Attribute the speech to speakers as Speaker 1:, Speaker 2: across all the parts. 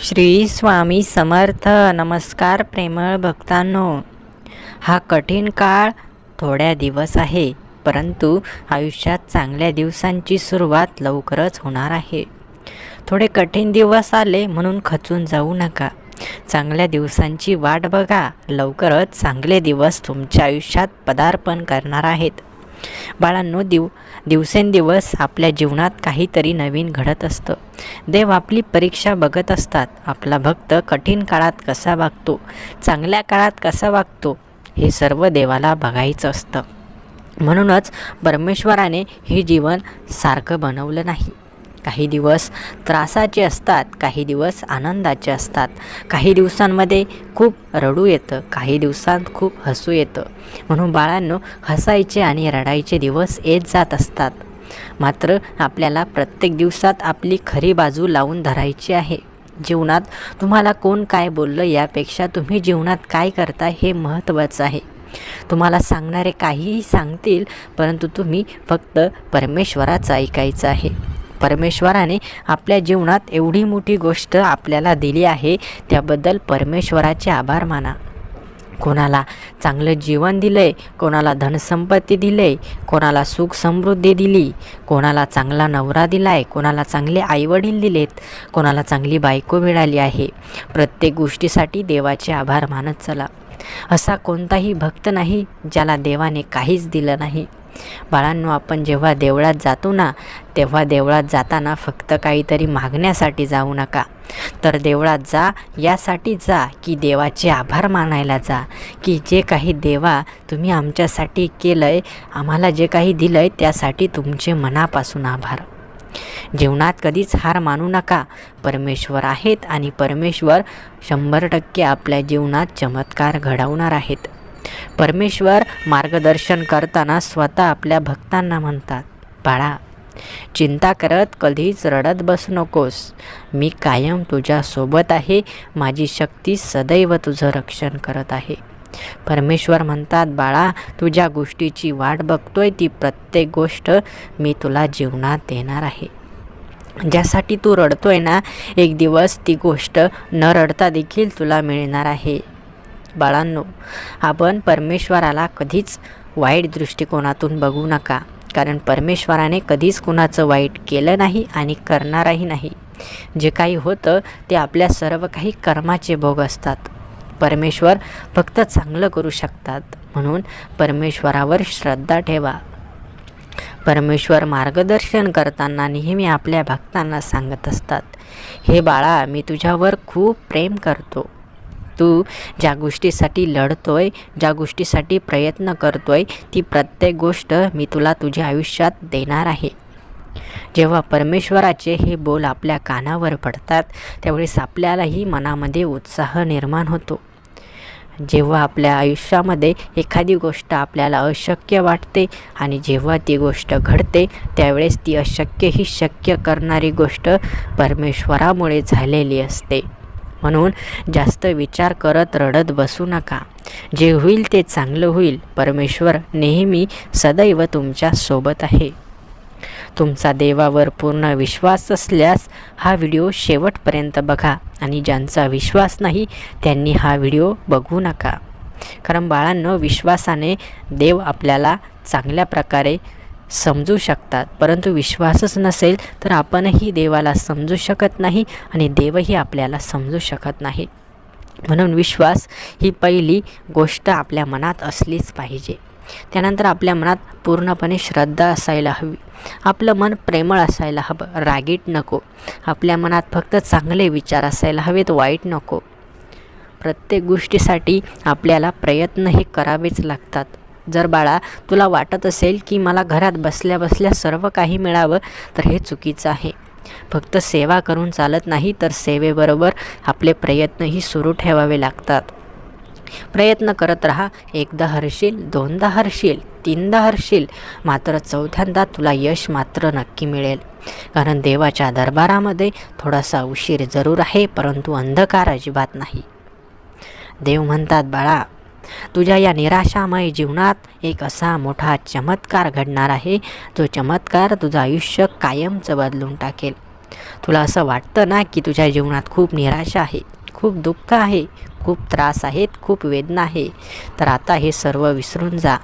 Speaker 1: श्री स्वामी समर्थ. नमस्कार प्रेमळ भक्तांनो. हा कठीण काळ थोड्या दिवस आहे परंतु आयुष्यात चांगल्या दिवसांची सुरुवात लवकरच होणार आहे. थोडे कठीण दिवस आले म्हणून खचून जाऊ नका. चांगल्या दिवसांची वाट बघा लवकरच चांगले दिवस तुमच्या आयुष्यात पदार्पण करणार आहेत. बाळांनो दिव दिवसेंदिवस आपल्या जीवनात काहीतरी नवीन घडत असतं. देव आपली परीक्षा बघत असतात. आपला भक्त कठीण काळात कसा वागतो? चांगल्या काळात कसा वागतो? हे सर्व देवाला बघायचं असतं. म्हणूनच परमेश्वराने हे जीवन सारखं बनवलं नाही. काही दिवस त्रासाचे असतात काही दिवस आनंदाचे असतात. काही दिवसांमध्ये खूप रडू येतं काही दिवसांत खूप हसू येतं. म्हणून बाळांनो हसायचे आणि रडायचे दिवस येत जात असतात. मात्र आपल्याला प्रत्येक दिवसात आपली खरी बाजू लावून धरायची आहे. जीवनात तुम्हाला कोण काय बोललं यापेक्षा तुम्ही जीवनात काय करता हे महत्त्वाचं आहे. तुम्हाला सांगणारे काहीही सांगतील परंतु तुम्ही फक्त परमेश्वराचं ऐकायचं आहे. परमेश्वराने आपल्या जीवनात एवढी मोठी गोष्ट आपल्याला दिली आहे त्याबद्दल परमेश्वराचे आभार माना. कोणाला चांगलं जीवन दिलं आहे कोणाला धनसंपत्ती दिले आहे कोणाला सुख समृद्धी दिली कोणाला चांगला नवरा दिला आहे कोणाला चांगले आईवडील दिलेत कोणाला चांगली बायको मिळाली आहे प्रत्येक गोष्टीसाठी देवाचे आभार मानत चला. असा कोणताही भक्त नाही ज्याला देवाने काहीच दिलं नाही. बाळांनो आपण जेव्हा देवळात जातो ना तेव्हा देवळात जाताना फक्त काहीतरी मागण्यासाठी जाऊ नका. तर देवळात जा यासाठी जा की देवाचे आभार मानायला जा की जे काही देवा तुम्ही आमच्यासाठी केलं आहे आम्हाला जे काही दिलं आहे त्यासाठी तुमचे मनापासून आभार. जीवनात कधीच हार मानू नका. परमेश्वर आहेत आणि परमेश्वर शंभर टक्के आपल्या जीवनात चमत्कार घडवणार आहेत. परमेश्वर मार्गदर्शन करताना स्वतः आपल्या भक्तांना म्हणतात बाळा चिंता करत कधीच रडत बसू नकोस. मी कायम तुझ्यासोबत आहे. माझी शक्ती सदैव तुझं रक्षण करत आहे. परमेश्वर म्हणतात बाळा तुझ्या गोष्टीची वाट बघतोय. ती प्रत्येक गोष्ट मी तुला जीवनात देणार आहे. ज्यासाठी तू रडतोय ना एक दिवस ती गोष्ट न रडता देखील तुला मिळणार आहे. बाळांनो आपण परमेश्वराला कधीच वाईट दृष्टिकोनातून बघू नका. कारण परमेश्वराने कधीच कुणाचं वाईट केलं नाही आणि करणारही नाही. जे काही होतं ते आपल्या सर्व काही कर्माचे भोग असतात. परमेश्वर फक्त चांगलं करू शकतात. म्हणून परमेश्वरावर श्रद्धा ठेवा. परमेश्वर मार्गदर्शन करताना नेहमी आपल्या भक्तांना सांगत असतात हे बाळा मी तुझ्यावर खूप प्रेम करतो. तू ज्या गोष्टीसाठी लढतो आहे ज्या गोष्टीसाठी प्रयत्न करतो आहे ती प्रत्येक गोष्ट मी तुला तुझ्या आयुष्यात देणार आहे. जेव्हा परमेश्वराचे हे बोल आपल्या कानावर पडतात त्यावेळेस आपल्यालाही मनामध्ये उत्साह निर्माण होतो. जेव्हा आपल्या आयुष्यामध्ये एखादी गोष्ट आपल्याला अशक्य वाटते आणि जेव्हा ती गोष्ट घडते त्यावेळेस ती अशक्य ही शक्य करणारी गोष्ट परमेश्वरामुळे झालेली असते. म्हणून जास्त विचार करत रडत बसू नका. जे होईल ते चांगलं होईल. परमेश्वर नेहमी सदैव तुमच्यासोबत आहे. तुमचा देवावर पूर्ण विश्वास असल्यास हा व्हिडिओ शेवटपर्यंत बघा आणि ज्यांचा विश्वास नाही त्यांनी हा व्हिडिओ बघू नका. कारण बाळांनो विश्वासाने देव आपल्याला चांगल्या प्रकारे समजू शकतात. परंतु विश्वासच नसेल तर आपणही देवाला समजू शकत नाही आणि देवही आपल्याला समजू शकत नाही. म्हणून विश्वास ही पहिली गोष्ट आपल्या मनात असलीच पाहिजे. त्यानंतर आपल्या मनात पूर्णपणे श्रद्धा असायला हवी. आपलं मन प्रेमळ असायला हवं. रागीट नको. आपल्या मनात फक्त चांगले विचार असायला हवेत. वाईट नको. प्रत्येक गोष्टीसाठी आपल्याला प्रयत्न हे करावेच लागतात. जर बाळा तुला वाटत असेल की मला घरात बसल्या बसल्या सर्व काही मिळावं तर हे चुकीचं आहे. फक्त सेवा करून चालत नाही तर सेवेबरोबर आपले प्रयत्नही सुरू ठेवावे लागतात. प्रयत्न करत राहा. एकदा हरशील दोनदा हरशील तीनदा हरशील मात्र चौथ्यांदा तुला यश मात्र नक्की मिळेल. कारण देवाच्या दरबारामध्ये थोडासा उशीर जरूर आहे परंतु अंधकार अजिबात नाही. देव म्हणतात बाळा तुझ्या या निराशामय जीवनात एक असा मोठा चमत्कार घडणार आहे. जो चमत्कार तुझं आयुष्य कायमचं बदलून टाकेल. तुला असं वाटतं ना की तुझ्या जीवनात खूप निराशा आहे खूप दुःख आहे खूप त्रास आहेत खूप वेदना आहे. तर आता हे सर्व विसरून जा.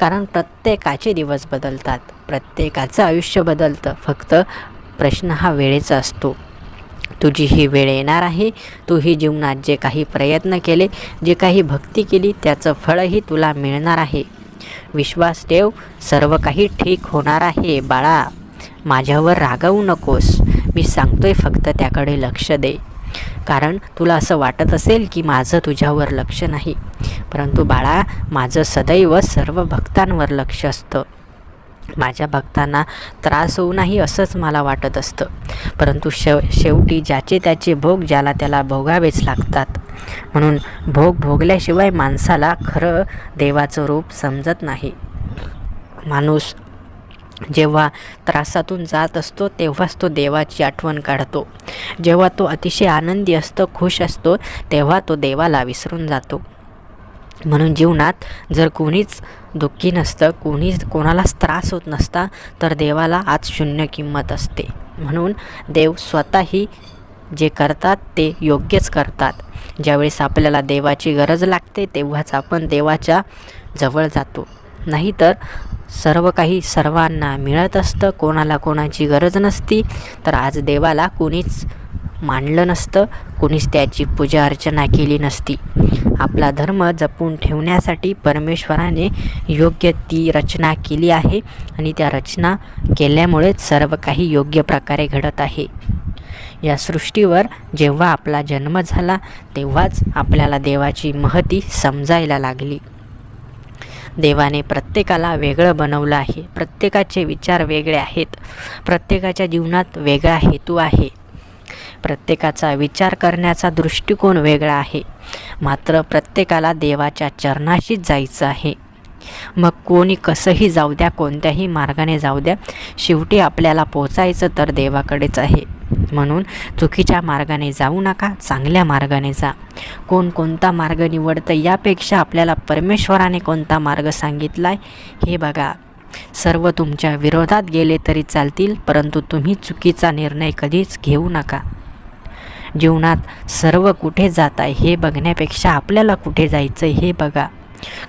Speaker 1: कारण प्रत्येकाचे दिवस बदलतात प्रत्येकाचं आयुष्य बदलतं. फक्त प्रश्न हा वेळेचा असतो. तुझी ही वेळ येणार आहे. तू ही जीवनात जे काही प्रयत्न केले जे काही भक्ती केली त्याचं फळही तुला मिळणार आहे. विश्वास ठेव सर्व काही ठीक होणार आहे बाळा. माझ्यावर रागावू नकोस. मी सांगतोय फक्त त्याकडे लक्ष दे. कारण तुला असं वाटत असेल की माझं तुझ्यावर लक्ष नाही. परंतु बाळा माझं सदैव सर्व भक्तांवर लक्ष असतं. माझ्या भक्तांना त्रास होऊ नाही असंच मला वाटत असतं. परंतु शेव शेवटी ज्याचे त्याचे भोग ज्याला त्याला भोगावेच लागतात. म्हणून भोग भोगल्याशिवाय माणसाला खरं देवाचं रूप समजत नाही. माणूस जेव्हा त्रासातून जात असतो तेव्हाच तो देवाची आठवण काढतो. जेव्हा तो अतिशय आनंदी असतो खुश असतो तेव्हा तो देवाला विसरून जातो. म्हणून जीवनात जर कोणीच दुःखी नसतं कोणीच कोणालाच त्रास होत नसता तर देवाला आज शून्य किंमत असते. म्हणून देव स्वतःही जे करतात ते योग्यच करतात. ज्यावेळेस आपल्याला देवाची गरज लागते तेव्हाच आपण देवाच्या जवळ जातो. नाहीतर सर्व काही सर्वांना मिळत असतं कोणाला कोणाची गरज नसती तर आज देवाला कोणीच मांडलं नसतं कुणीच त्याची पूजा अर्चना केली नसती. आपला धर्म जपून ठेवण्यासाठी परमेश्वराने योग्य ती रचना केली आहे आणि त्या रचना केल्यामुळेच सर्व काही योग्य प्रकारे घडत आहे. या सृष्टीवर जेव्हा आपला जन्म झाला तेव्हाच आपल्याला देवाची महती समजायला लागली. देवाने प्रत्येकाला वेगळं बनवलं आहे. प्रत्येकाचे विचार वेगळे आहेत. प्रत्येकाच्या जीवनात वेगळा हेतू आहे. प्रत्येकाचा विचार करण्याचा दृष्टिकोन वेगळा आहे. मात्र प्रत्येकाला देवाच्या चरणाशीच जायचं आहे. मग कोणी कसंही जाऊ द्या कोणत्याही मार्गाने जाऊ द्या शेवटी आपल्याला पोचायचं तर देवाकडेच आहे. म्हणून चुकीच्या मार्गाने जाऊ नका चांगल्या मार्गाने जा. कोण कोणता मार्ग निवडतं यापेक्षा आपल्याला परमेश्वराने कोणता मार्ग सांगितला आहे हे बघा. सर्व तुमच्या विरोधात गेले तरी चालतील परंतु तुम्ही चुकीचा निर्णय कधीच घेऊ नका. जीवनात सर्व कुठे जात आहे हे बघण्यापेक्षा आपल्याला कुठे जायचं हे बघा.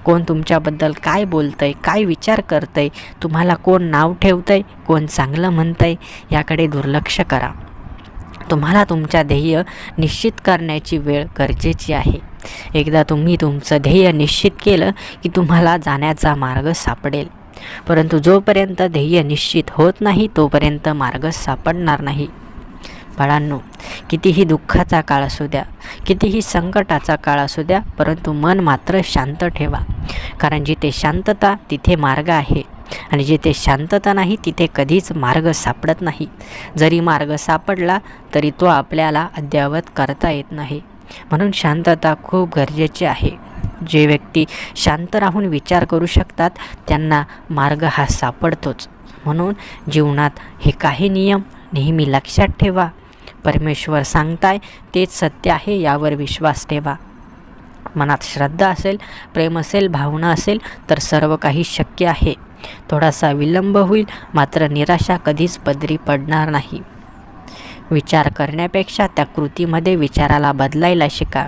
Speaker 1: कोण तुमच्याबद्दल काय बोलतं आहे काय विचार करतं आहे तुम्हाला कोण नाव ठेवतं आहे कोण चांगलं म्हणतं आहे याकडे दुर्लक्ष करा. तुम्हाला तुमच्या ध्येय निश्चित करण्याची वेळ गरजेची आहे. एकदा तुम्ही तुमचं ध्येय निश्चित केलं की तुम्हाला जाण्याचा मार्ग सापडेल. परंतु जोपर्यंत ध्येय निश्चित होत नाही तोपर्यंत मार्ग सापडणार नाही. बाळांनो कितीही दुःखाचा काळ असू द्या कितीही संकटाचा काळ असू द्या परंतु मन मात्र शांत ठेवा. कारण जिथे शांतता तिथे मार्ग आहे. आणि जिथे शांतता नाही तिथे कधीच मार्ग सापडत नाही. जरी मार्ग सापडला तरी तो आपल्याला अद्यावत करता येत नाही. म्हणून शांतता खूप गरजेची आहे. जे व्यक्ती शांत राहून विचार करू शकतात त्यांना मार्ग हा सापडतोच. म्हणून जीवनात हे काही नियम नेहमी लक्षात ठेवा. परमेश्वर सांगताय तेच सत्य आहे यावर विश्वास ठेवा. मनात श्रद्धा असेल प्रेम असेल भावना असेल तर सर्व काही शक्य आहे. थोडासा विलंब होईल मात्र निराशा कधीच पदरी पडणार नाही. विचार करण्यापेक्षा त्या कृतीमध्ये विचाराला बदलायला शिका.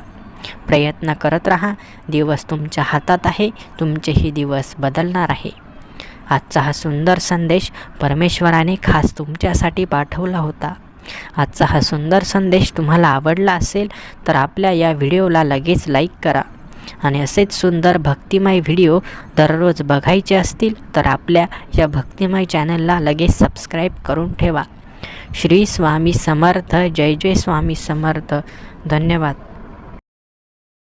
Speaker 1: प्रयत्न करत राहा दिवस तुमच्या हातात आहे तुमचेही दिवस बदलणार आहे. आजचा हा सुंदर संदेश परमेश्वराने खास तुमच्यासाठी पाठवला होता. आजचा हा सुंदर संदेश तुम्हाला आवडला असेल तर आपल्या या व्हिडिओला लगेच लाईक करा. आणि असेच सुंदर भक्तिमय व्हिडिओ दररोज बघायचे असतील तर आपल्या या भक्तिमय चॅनलला लगेच सबस्क्राईब करून ठेवा. श्री स्वामी समर्थ जय जय स्वामी समर्थ. धन्यवाद.